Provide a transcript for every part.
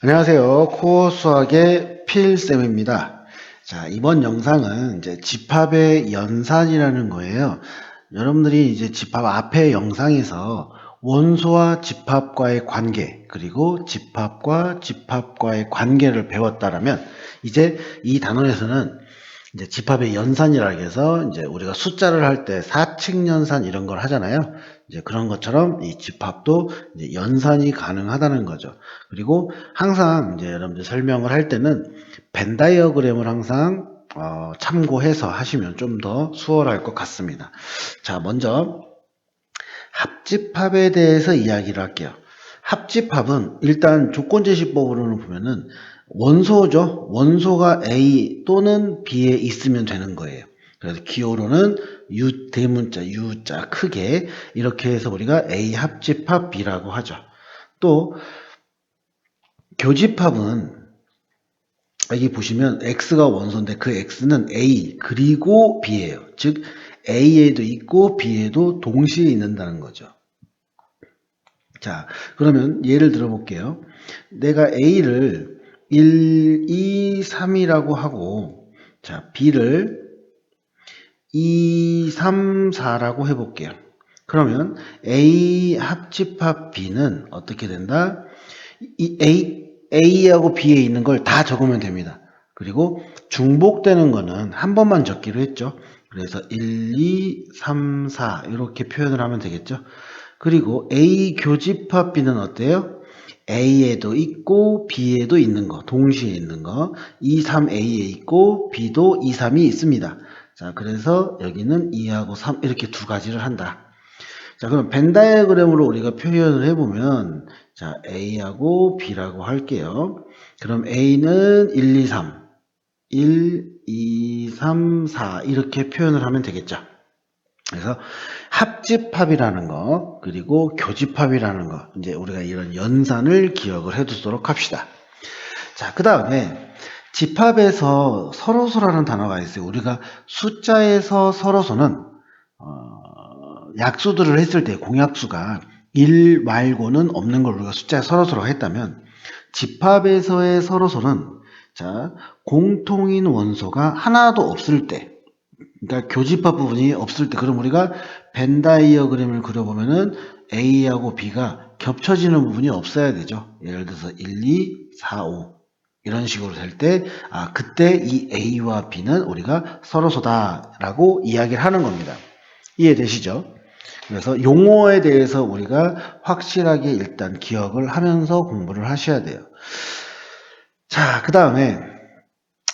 안녕하세요. 코어 수학의 필쌤입니다. 자, 이번 영상은 이제 집합의 연산이라는 거예요. 여러분들이 이제 집합 앞에 영상에서 원소와 집합과의 관계, 그리고 집합과 집합과의 관계를 배웠다라면, 이제 이 단원에서는 이제 집합의 연산이라고 해서 이제 우리가 숫자를 할 때 사칙 연산 이런 걸 하잖아요. 이제 그런 것처럼 이 집합도 이제 연산이 가능하다는 거죠. 그리고 항상 이제 여러분들 설명을 할 때는 벤 다이어그램을 항상 어, 참고해서 하시면 좀 더 수월할 것 같습니다. 자, 먼저 합집합에 대해서 이야기를 할게요. 합집합은 일단 조건제시법으로는 보면은 원소죠. 원소가 A 또는 B에 있으면 되는 거예요. 그래서 기호로는 U 대문자 U자 크게 이렇게 해서 우리가 A 합집합 B라고 하죠. 또 교집합은 여기 보시면 X가 원소인데 그 X는 A 그리고 B예요. 즉 A에도 있고 B에도 동시에 있는다는 거죠. 자, 그러면 예를 들어 볼게요. 내가 A를 1, 2, 3이라고 하고 자, B를 2, 3, 4라고 해볼게요. 그러면 A 합집합 B는 어떻게 된다? 이 A, A하고 B에 있는 걸 다 적으면 됩니다. 그리고 중복되는 거는 한 번만 적기로 했죠. 그래서 1, 2, 3, 4 이렇게 표현을 하면 되겠죠. 그리고 A 교집합 B는 어때요? A에도 있고 B에도 있는 거, 동시에 있는 거. 2, 3A에 있고 B도 2, 3이 있습니다. 자, 그래서 여기는 2하고 3 이렇게 두 가지를 한다. 자, 그럼 벤 다이어그램으로 우리가 표현을 해보면 자, A하고 B라고 할게요. 그럼 A는 1, 2, 3, 1, 2, 3, 4 이렇게 표현을 하면 되겠죠. 그래서 합집합이라는 거 그리고 교집합이라는 거 이제 우리가 이런 연산을 기억을 해두도록 합시다. 자, 그 다음에 집합에서 서로소라는 단어가 있어요. 우리가 숫자에서 서로소는 어, 약수들을 했을 때 공약수가 1 말고는 없는 걸 우리가 숫자에 서로소라고 했다면 집합에서의 서로소는 자 공통인 원소가 하나도 없을 때 그러니까 교집합 부분이 없을 때 그럼 우리가 벤 다이어그램을 그려보면은 A하고 B가 겹쳐지는 부분이 없어야 되죠. 예를 들어서 1, 2, 4, 5 이런 식으로 될 때, 아, 그때 이 A와 B는 우리가 서로소다라고 이야기를 하는 겁니다. 이해되시죠? 그래서 용어에 대해서 우리가 확실하게 일단 기억을 하면서 공부를 하셔야 돼요. 자, 그 다음에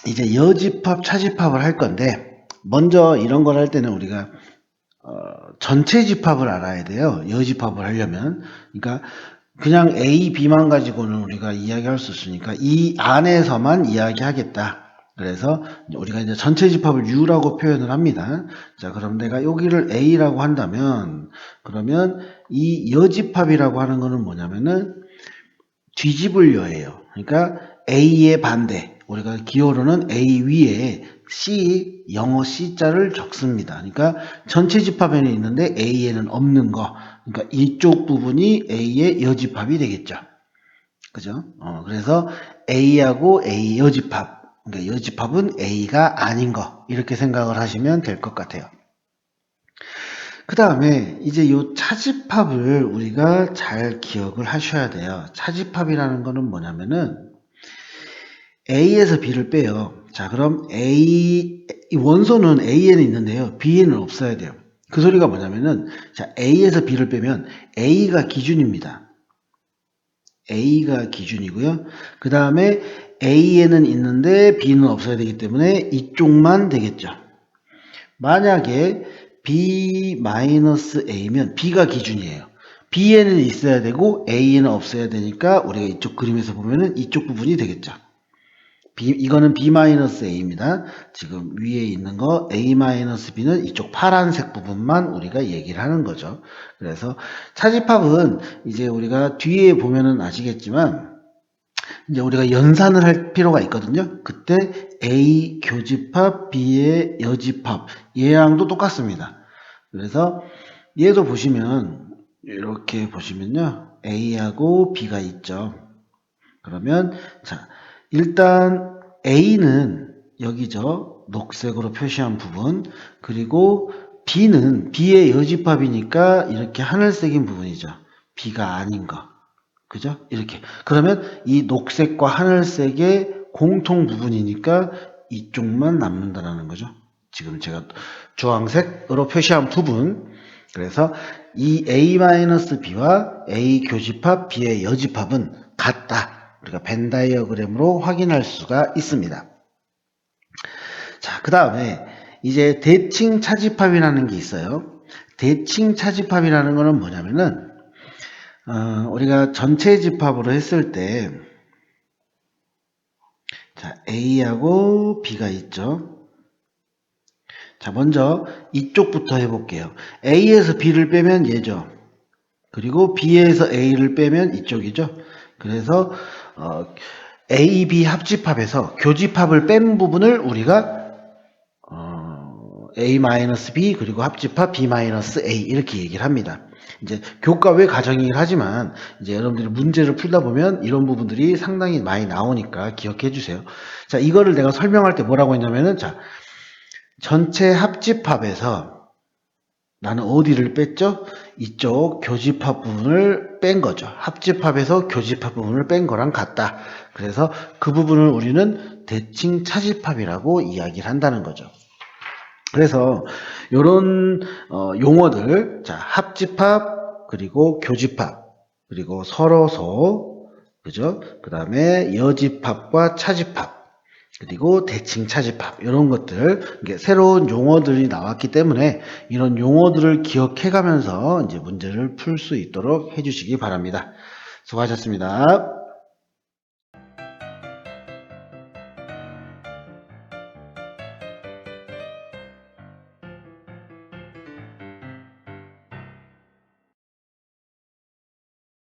이제 여집합, 차집합을 할 건데, 먼저 이런 걸 할 때는 우리가 어, 전체 집합을 알아야 돼요. 여집합을 하려면. 그러니까 그냥 A, B만 가지고는 우리가 이야기할 수 있으니까 이 안에서만 이야기하겠다. 그래서 우리가 이제 전체 집합을 U라고 표현을 합니다. 자, 그럼 내가 여기를 A라고 한다면 그러면 이 여집합이라고 하는 거는 뭐냐면은 뒤집을 여예요. 그러니까 A의 반대. 우리가 기호로는 A 위에 C, 영어 C자를 적습니다. 그러니까 전체 집합에는 있는데 A에는 없는 거. 그러니까 이쪽 부분이 A의 여집합이 되겠죠. 그죠? 어, 그래서 A하고 A 여집합. 그러니까 여집합은 A가 아닌 거. 이렇게 생각을 하시면 될 것 같아요. 그 다음에 이제 요 차집합을 우리가 잘 기억을 하셔야 돼요. 차집합이라는 거는 뭐냐면은 A에서 B를 빼요. 자, 그럼 A, 이 원소는 A에는 있는데요. B에는 없어야 돼요. 그 소리가 뭐냐면은, 자, A에서 B를 빼면 A가 기준입니다. A가 기준이고요. 그 다음에 A에는 있는데 B는 없어야 되기 때문에 이쪽만 되겠죠. 만약에 B-A면 B가 기준이에요. B에는 있어야 되고 A에는 없어야 되니까 우리가 이쪽 그림에서 보면은 이쪽 부분이 되겠죠. B, 이거는 B-A입니다. 지금 위에 있는 거 A-B는 이쪽 파란색 부분만 우리가 얘기를 하는 거죠. 그래서 차집합은 이제 우리가 뒤에 보면은 아시겠지만 이제 우리가 연산을 할 필요가 있거든요. 그때 A 교집합, B의 여집합 얘랑도 똑같습니다. 그래서 얘도 보시면 이렇게 보시면요. A하고 B가 있죠. 그러면 자 일단 A는 여기죠. 녹색으로 표시한 부분. 그리고 B는 B의 여집합이니까 이렇게 하늘색인 부분이죠. B가 아닌 거. 그죠? 이렇게. 그러면 이 녹색과 하늘색의 공통 부분이니까 이쪽만 남는다라는 거죠. 지금 제가 주황색으로 표시한 부분. 그래서 이 A-B와 A 교집합 B의 여집합은 같다. 우리가 벤 다이어그램으로 확인할 수가 있습니다. 자, 그 다음에 이제 대칭 차집합이라는 게 있어요. 대칭 차집합이라는 거는 뭐냐면은 어, 우리가 전체 집합으로 했을 때 자, A하고 B가 있죠. 자, 먼저 이쪽부터 해볼게요. A에서 B를 빼면 얘죠. 그리고 B에서 A를 빼면 이쪽이죠. 그래서 어, A, B 합집합에서 교집합을 뺀 부분을 우리가 어, A-B 그리고 합집합 B-A 이렇게 얘기를 합니다. 이제 교과외 가정이긴 하지만 이제 여러분들이 문제를 풀다 보면 이런 부분들이 상당히 많이 나오니까 기억해 주세요. 자, 이거를 내가 설명할 때 뭐라고 했냐면은 자, 전체 합집합에서 나는 어디를 뺐죠? 이쪽 교집합 부분을 뺀 거죠. 합집합에서 교집합 부분을 뺀 거랑 같다. 그래서 그 부분을 우리는 대칭 차집합이라고 이야기를 한다는 거죠. 그래서 이런 용어들, 자 합집합 그리고 교집합 그리고 서로소 그죠? 그 다음에 여집합과 차집합 그리고 대칭 차집합 이런 것들 새로운 용어들이 나왔기 때문에 이런 용어들을 기억해 가면서 이제 문제를 풀 수 있도록 해주시기 바랍니다. 수고하셨습니다.